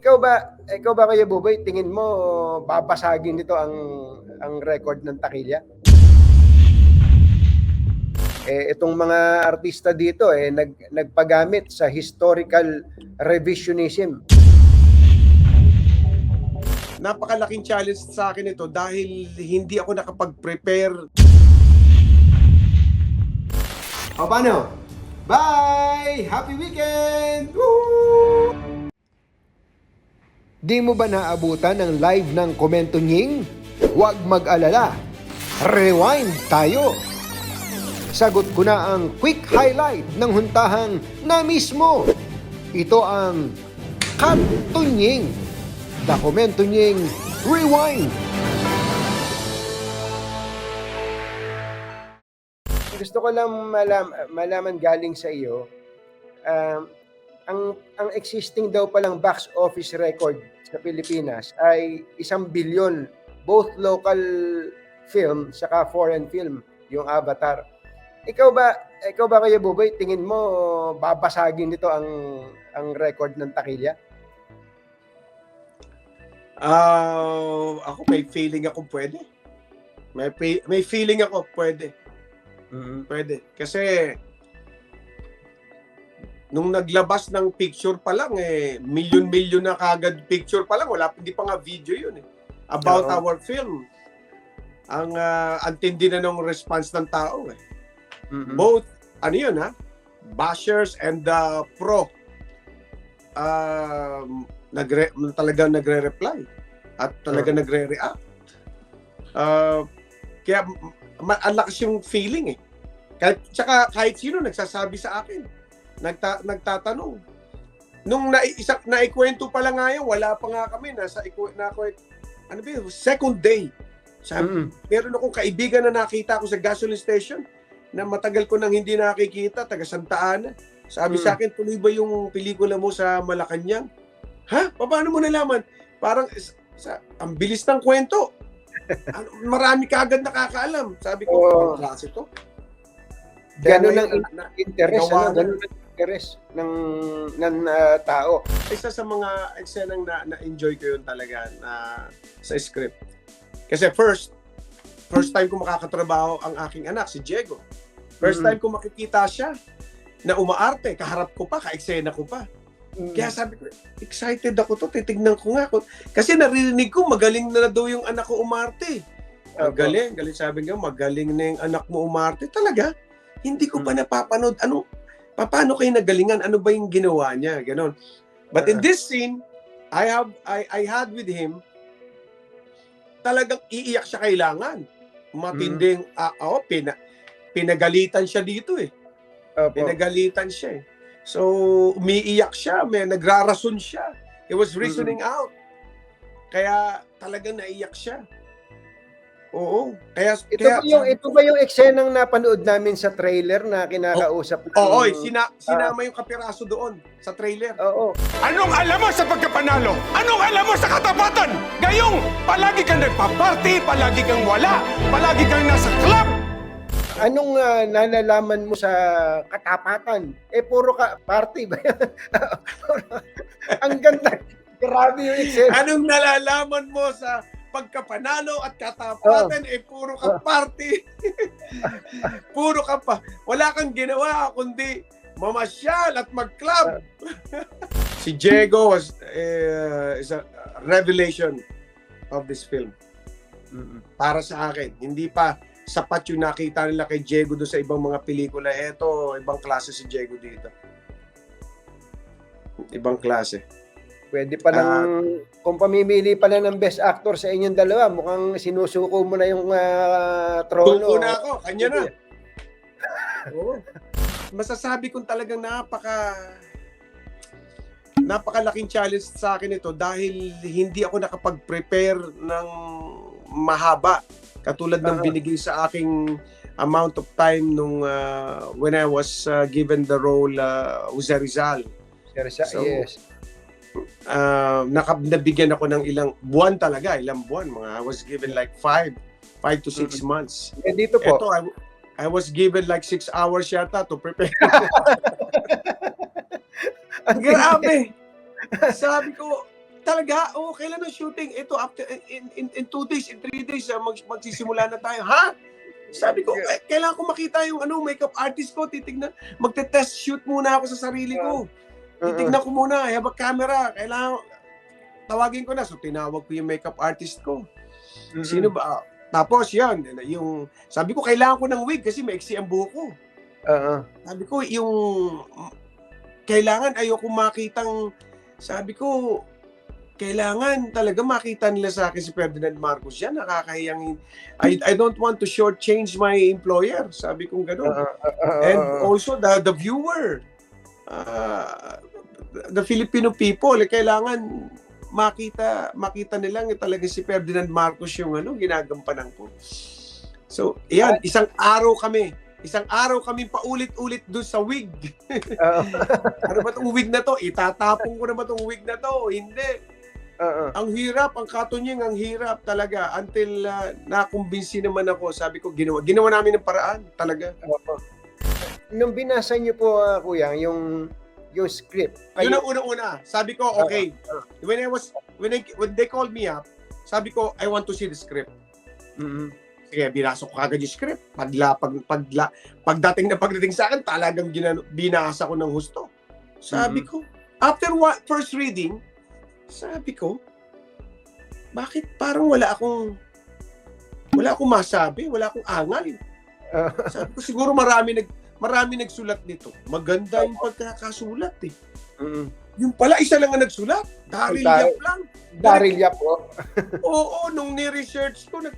ikaw ba, ikaw ba Kuya Buboy, tingin mo babasagin nito ang ang record ng Takilya? Eh itong mga artista dito eh nag nagpagamit sa historical revisionism. napakalaking challenge sa akin ito dahil hindi ako nakapag-prepare. O paano? Bye! Happy weekend! Woo! Di mo ba naabutan ng live ng komento nying? Huwag mag-alala. Rewind tayo! Sagot ko na ang quick highlight ng huntahang na mismo. Ito ang Katunying. Dokumento nying Rewind. Gusto ko lang malam, malaman galing sa iyo, um, ang ang existing daw palang box office record sa Pilipinas ay isang bilyon both local film saka foreign film yung Avatar. Ikaw ba ikaw ba Kuya Buboy tingin mo babasagin nito ang ang record ng Takilya? Ah, ako may feeling ako pwede. May may feeling ako pwede. Pwede. Kasi nung naglabas ng picture pa lang eh million-million na kagad picture pa lang wala hindi pa nga video yun eh about Oo. our film. Ang uh, antindi na ng response ng tao eh. Mhm. both ano yun ha bashers and the pro um nagre talagang nagre-reply at talaga nagre-react uh, kaya ma- ang lakas yung feeling eh kahit tsaka kahit sino nagsasabi sa akin nagta, nagtatanong nung naisa, naikwento pa lang nga yun, wala pa nga kami nasa ikwe, na, ano ba yun, second day sabi, Mhm. meron akong kaibigan na nakita ko sa gasoline station na matagal ko nang hindi nakikita, taga Santa Ana. Sabi Mm. sa akin, tuloy ba yung pelikula mo sa Malacanang? Ha? Paano mo nalaman? Parang sa, ang bilis ng kwento. ano, marami ka agad nakakaalam. Sabi ko, ang klase to. Ganun Kaya ang interest, ano, na. ganun ang interest ng ng ah, tao. isa sa mga eksenang na, na-enjoy ko yun talaga na sa script. Kasi first, first time ko makakatrabaho ang aking anak, si Diego. First Mhm. time ko makikita siya na umaarte, kaharap ko pa, ka-eksena ko pa. Kaya sabi ko, excited ako to, titignan ko nga. ako. Kasi naririnig ko, magaling na daw yung anak ko umarte. Ang Opo. galing, galing sabi nga, magaling na yung anak mo umarte. Talaga? Hindi ko pa Hmm. napapanood. Ano, pa- paano kayo nagalingan? Ano ba yung ginawa niya? Ganon. But in Ah. this scene, I have I, I had with him, talagang iiyak siya kailangan. Matinding, Hmm. ah, oh, pina, pinagalitan siya dito eh. Opo. Pinagalitan siya eh. So, umiiyak siya, may nagrarason siya. He was reasoning out. Kaya talagang naiyak siya. Oo. Kaya, Ito kaya ba yung ito ba yung eksenang napanood namin sa trailer na kinakausap ng Oo, oy, sina, sinama yung kapiraso doon sa trailer. Oo. Anong alam mo sa pagkapanalo? Anong alam mo sa katapatan? Gayong palagi kang nagpa-party, palagi kang wala, palagi kang nasa club. Anong ah, nalalaman mo sa katapatan? Eh puro ka party ba? yan? Ang ganda. Grabe yung eksena. Anong nalalaman mo sa pagkapanalo at katapatan? Eh, puro ka party. puro ka pa. Wala kang ginawa kundi mamasyal at mag-club. si Diego was uh, is a revelation of this film. Para sa akin, hindi pa sapat yung nakita nila kay Diego doon sa ibang mga pelikula. Eto, ibang klase si Diego dito. Ibang klase. Pwede pa lang, kung pamimili pala ng best actor sa inyong dalawa, mukhang sinusuko mo na yung ah, trono. Tuko na ako, kanya na. Oo. Masasabi kong talagang napaka napakalaking challenge sa akin ito dahil hindi ako nakapag-prepare ng mahaba katulad ng Aha. binigay sa aking amount of time nung uh, when I was uh, given the role uh, Jose Rizal. Sir, sa- So, yes. Uh, naka, nabigyan ako ng ilang buwan talaga, ilang buwan. Mga, I was given like five, five to six months. Eh, dito po. Ito, I, I was given like six hours yata to prepare. Ang Grabe! Sabi ko, talaga? Oo, kailan ang shooting? Ito, after, in, in, in two days, in three days, ah, mag, magsisimula na tayo. Ha? Sabi ko, eh, kailangan ko makita yung ano, makeup artist ko, titignan. Magte-test shoot muna ako sa sarili ko. Titignan ko muna, I have a camera. Kailangan, tawagin ko na. So, tinawag ko yung makeup artist ko. Mm-mm. Sino ba? Tapos, yan, yung, sabi ko, kailangan ko ng wig kasi maiksi ang buhok ko. Oo. Sabi ko, yung kailangan ayoko makitang sabi ko kailangan talaga makita nila sa akin si Ferdinand Marcos yan. Nakakahiyang I, I don't want to shortchange my employer. Sabi kong gano'n. Oo, oo, And oo. also the the viewer. Uh, the Filipino people, eh, kailangan makita makita nila nga talaga si Ferdinand Marcos yung ano ginagampanan ko. So, yan, isang araw kami. Isang araw kami paulit-ulit doon sa wig. Ano ba tong wig na to? Itatapon ko na ba tong wig na to? Hindi. Oo. Ang hirap, ang katunying, ang hirap talaga. Until uh, nakumbinsi naman ako, sabi ko, ginawa, ginawa namin ng paraan talaga. Oo. Nung binasa niyo po, ah, kuya, yung yung script. Yun kayo- ang unang-una. Sabi ko, okay. When I was, when, I, when they called me up, sabi ko, I want to see the script. Mm-mm. Kaya binasa ko kagad yung script. Pagla, pag, pagla, pagdating na pagdating sa akin, talagang binasa ko ng husto. Sabi ko, after what, first reading, sabi ko, bakit parang wala akong, wala akong masabi, wala akong angal. Sabi ko, siguro marami nag, marami nagsulat nito. Maganda yung pagkakasulat eh. Mm-mm. Yung pala, isa lang ang nagsulat. Daryl Daryl. Yap lang. Daryl Yap po. Oo, nung ni-research ko, nag...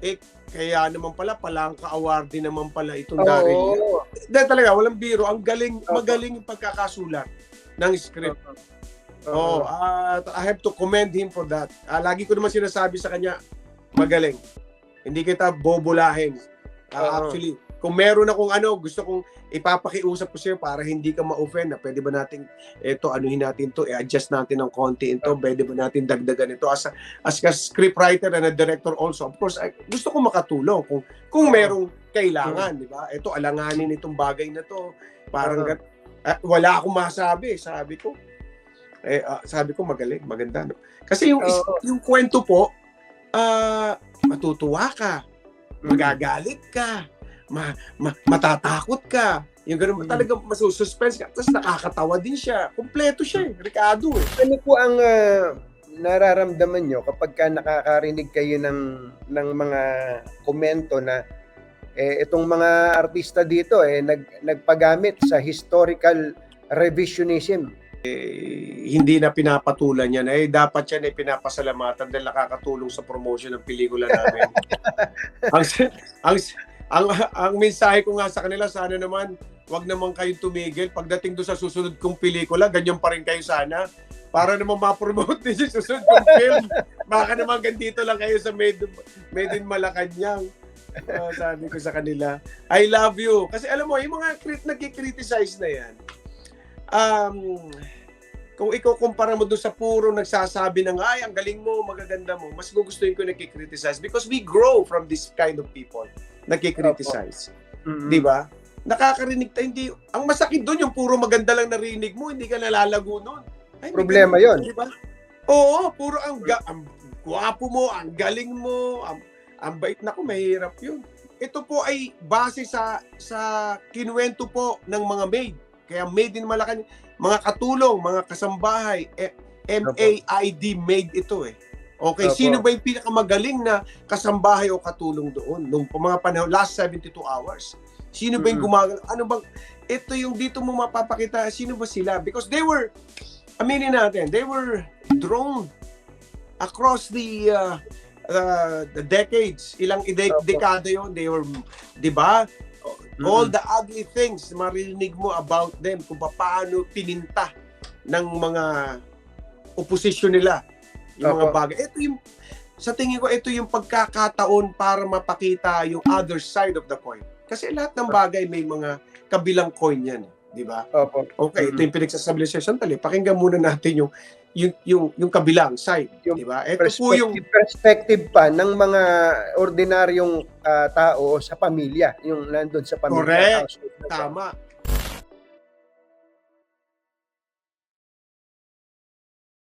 eh, kaya naman pala, palangka award din naman pala itong Daryl Yap. Dahil talaga, walang biro. Ang galing, Opo. magaling yung pagkakasulat ng script. Oo. Oo, at I have to commend him for that. Ah, lagi ko naman sinasabi sa kanya, magaling. Hindi kita bobolahin. Ah, Oo. actually, kung meron akong ano, gusto kong ipapakiusap ko sa'yo para hindi ka ma-offend na pwede ba natin ito, anuhin natin to, i-adjust natin ng konti ito, pwede ba natin dagdagan ito as a, as a scriptwriter and a director also. Of course, I, gusto ko makatulong kung kung merong kailangan, di ba? Ito, alanganin itong bagay na to. Parang ah, wala akong masabi, sabi ko. Eh, ah, sabi ko magaling, maganda. No? Kasi yung, Oo. yung kwento po, ah, matutuwa ka, Mm. magagalit ka, ma, ma, matatakot ka. Yung ganun, Mm. talagang masususpense ka. Tapos nakakatawa din siya. Kompleto siya eh, Ricardo eh. Ano po ang ah, nararamdaman nyo kapag ka nakakarinig kayo ng, ng mga komento na eh, itong mga artista dito eh, nag, nagpagamit sa historical revisionism. Eh, hindi na pinapatulan yan. Eh, dapat yan ay pinapasalamatan dahil nakakatulong sa promotion ng pelikula namin. ang, ang, ang, ang mensahe ko nga sa kanila, sana naman, wag naman kayong tumigil. Pagdating doon sa susunod kong pelikula, ganyan pa rin kayo sana. Para naman ma-promote din yung susunod kong film. Baka naman ganito lang kayo sa Made, made in Malacanang. Ah, sabi ko sa kanila, I love you. Kasi alam mo, yung mga crit nagkikriticize na yan, um, kung ikaw kumpara mo doon sa puro nagsasabi ng, ay, ang galing mo, magaganda mo, mas gugustuhin ko nagkikriticize because we grow from this kind of people nagkikriticize. Mm. Di ba? Nakakarinig tayo, hindi, ang masakit doon yung puro maganda lang narinig mo, hindi ka nalalago noon. Ay, Problema ganun, yun. Di ba? Oo, puro ang, ga, ang gwapo mo, ang galing mo, ang, ang bait na ko, mahirap yun. Ito po ay base sa sa kinuwento po ng mga maid. Kaya maid in Malacan, mga katulong, mga kasambahay, eh, M-A-I-D maid ito eh. Okay, Opo. sino ba yung pinakamagaling na kasambahay o katulong doon nung mga panahon, last 72 hours? Sino ba yung gumagawa? Ano bang, ito yung dito mo mapapakita, sino ba sila? Because they were, aminin natin, they were drone across the uh, uh, the decades. Ilang ide- dekada yon They were, di ba? All the ugly things, maririnig mo about them, kung paano pininta ng mga opposition nila. Yung mga bagay. Ito yung, sa tingin ko, ito yung pagkakataon para mapakita yung other side of the coin. Kasi lahat ng bagay may mga kabilang coin yan. eh, Di ba? Opo. Okay, ito yung pinagsasabi sa sandali. Pakinggan muna natin yung yung yung, yung kabilang side, di ba? Ito po yung Perspective, pa ng mga ordinaryong ah, tao sa pamilya, yung nandun sa pamilya. Correct. tama.